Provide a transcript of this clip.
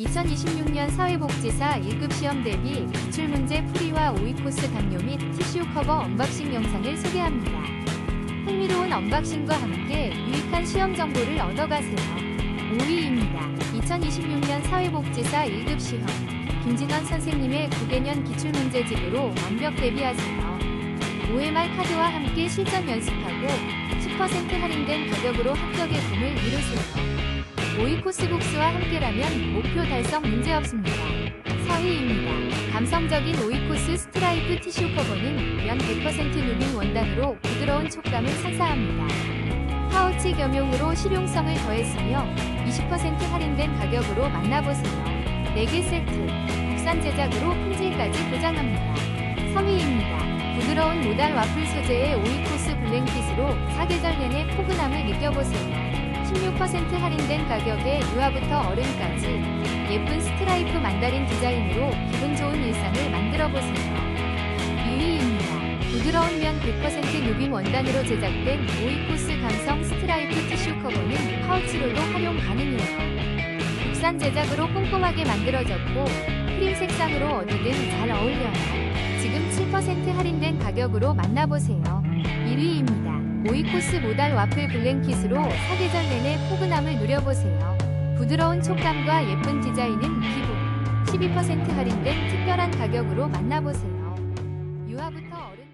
2026년 사회복지사 1급 시험 대비 기출문제 풀이와 5위 코스 강요 및 티슈 커버 언박싱 영상을 소개합니다. 흥미로운 언박싱과 함께 유익한 시험 정보를 얻어가세요. 5위입니다. 2026년 사회복지사 1급 시험 김진원 선생님의 9개년 기출문제집으로 완벽 대비하세요. 5회 말 카드와 함께 실전 연습하고 10% 할인된 가격으로 합격의 꿈을 이루세요. 5위 코스 복수와 함께라면 목표 달성 문제없습니다. 4위입니다. 감성적인 5위 코스 스트라이프 티슈 커버는 면 100% 누빔 원단으로 부드러운 촉감을 선사합니다. 파우치 겸용으로 실용성을 더했으며 20% 할인된 가격으로 만나보세요. 4개 세트, 국산 제작으로 품질까지 보장합니다. 3위입니다. 부드러운 모달 와플 소재의 5위 코스 블랭킷으로 사계절 내내 포근함을 느껴보세요. 16% 할인된 가격에 유아부터 어른까지 예쁜 스트라이프 만다린 디자인으로 기분 좋은 일상을 만들어 보세요. 2위입니다. 부드러운 면 100% 누빔 원단으로 제작된 오이 코스 감성 스트라이프 티슈 커버는 파우치로도 활용 가능해요. 국산 제작으로 꼼꼼하게 만들어졌고 크림 색상으로 어디든 잘 어울려요. 지금 7% 할인된 가격으로 만나보세요. 1위입니다. 오이코스 모달 와플 블랭킷으로 사계절 내내 포근함을 누려보세요. 부드러운 촉감과 예쁜 디자인은 기본 12% 할인된 특별한 가격으로 만나보세요. 유아부터 어른